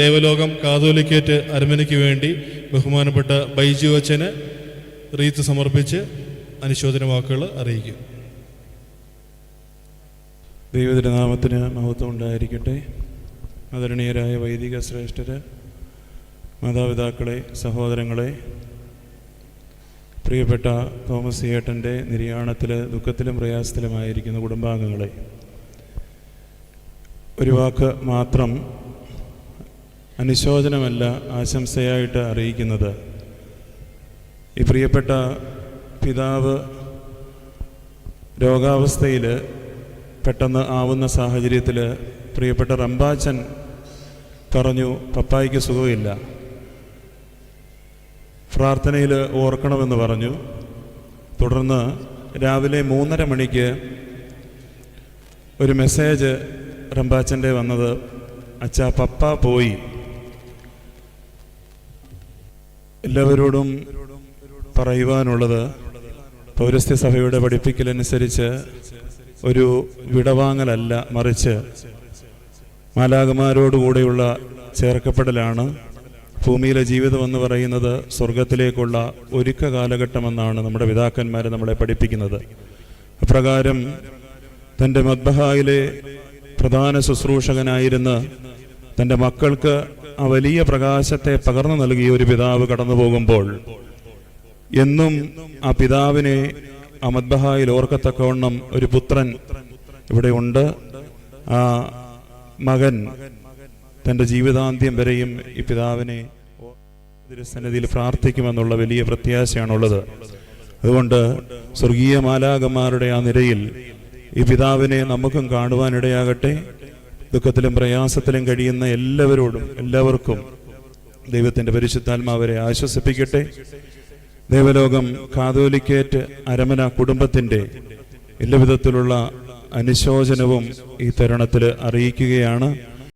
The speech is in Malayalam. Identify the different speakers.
Speaker 1: ദേവലോകം കാതോലിക്കേറ്റ് അരമനയ്ക്ക് വേണ്ടി ബഹുമാനപ്പെട്ട ബൈജു അച്ഛന് റീത്ത് സമർപ്പിച്ച് അനുശോചന വാക്കുകൾ അറിയിക്കും.
Speaker 2: ദൈവതിരുനാമത്തിന് മഹത്വം ഉണ്ടായിരിക്കട്ടെ. ആദരണീയരായ വൈദിക ശ്രേഷ്ഠര് മാതാപിതാക്കളെ സഹോദരങ്ങളെ പ്രിയപ്പെട്ട തോമസ് ഏട്ടന്റെ നിര്യാണത്തിൽ ദുഃഖത്തിലും പ്രയാസത്തിലുമായിരിക്കുന്ന കുടുംബാംഗങ്ങളെ ഒരു വാക്ക് മാത്രം അനുശോചനമല്ല ആശംസയായിട്ട് അറിയിക്കുന്നത്. ഈ പ്രിയപ്പെട്ട പിതാവ് രോഗാവസ്ഥയിൽ പെട്ടെന്ന് ആവുന്ന സാഹചര്യത്തിൽ പ്രിയപ്പെട്ട റംബാച്ചൻ പറഞ്ഞു പപ്പായിക്ക് സുഖമില്ല. പ്രാർത്ഥനയിൽ ഓർക്കണമെന്ന് പറഞ്ഞു. തുടർന്ന് രാവിലെ മൂന്നര മണിക്ക് ഒരു മെസ്സേജ് റംബാച്ചന്റെ വന്നത് അച്ഛാ പപ്പ പോയി. എല്ലാവരോടും പറയുവാനുള്ളത് പൗരസ്ത്യ സഭയുടെ പഠിപ്പിക്കലനുസരിച്ച് ഒരു വിടവാങ്ങലല്ല മറിച്ച് മാലാകമാരോടുകൂടെയുള്ള ചേർക്കപ്പെടലാണ്. ഭൂമിയിലെ ജീവിതം എന്ന് പറയുന്നത് സ്വർഗത്തിലേക്കുള്ള ഒരുക്ക കാലഘട്ടമെന്നാണ് നമ്മുടെ പിതാക്കന്മാർ നമ്മളെ പഠിപ്പിക്കുന്നത്. അപ്രകാരം തന്റെ മദ്ബഹായിലെ പ്രധാന ശുശ്രൂഷകനായിരുന്ന തന്റെ മക്കൾക്ക് ആ വലിയ പ്രകാശത്തെ പകർന്നു നൽകിയ ഒരു പിതാവ് കടന്നു പോകുമ്പോൾ എന്നും ആ പിതാവിനെ ആ മദ്ബഹായിൽ ഓർക്കത്തക്കവണ്ണം ഒരു പുത്രൻ ഇവിടെ ഉണ്ട്. ആ മകൻ തന്റെ ജീവിതാന്ത്യം വരെയും ഈ പിതാവിനെ തിരുസന്നിധിയിൽ പ്രാർത്ഥിക്കുമെന്നുള്ള വലിയ പ്രത്യാശയാണുള്ളത്. അതുകൊണ്ട് സ്വർഗീയ മാലാകന്മാരുടെ ആ നിരയിൽ ഈ പിതാവിനെ നമുക്കും കാണുവാനിടയാകട്ടെ. ദുഃഖത്തിലും പ്രയാസത്തിലും കഴിയുന്ന എല്ലാവരോടും എല്ലാവർക്കും ദൈവത്തിന്റെ പരിശുദ്ധാത്മാവരെ ആശ്വസിപ്പിക്കട്ടെ. ദേവലോകം കാതോലിക്കേറ്റ് അരമന കുടുംബത്തിന്റെ എല്ലാവിധത്തിലുള്ള അനുശോചനവും ഈ തരുണത്തിൽ അറിയിക്കുകയാണ്.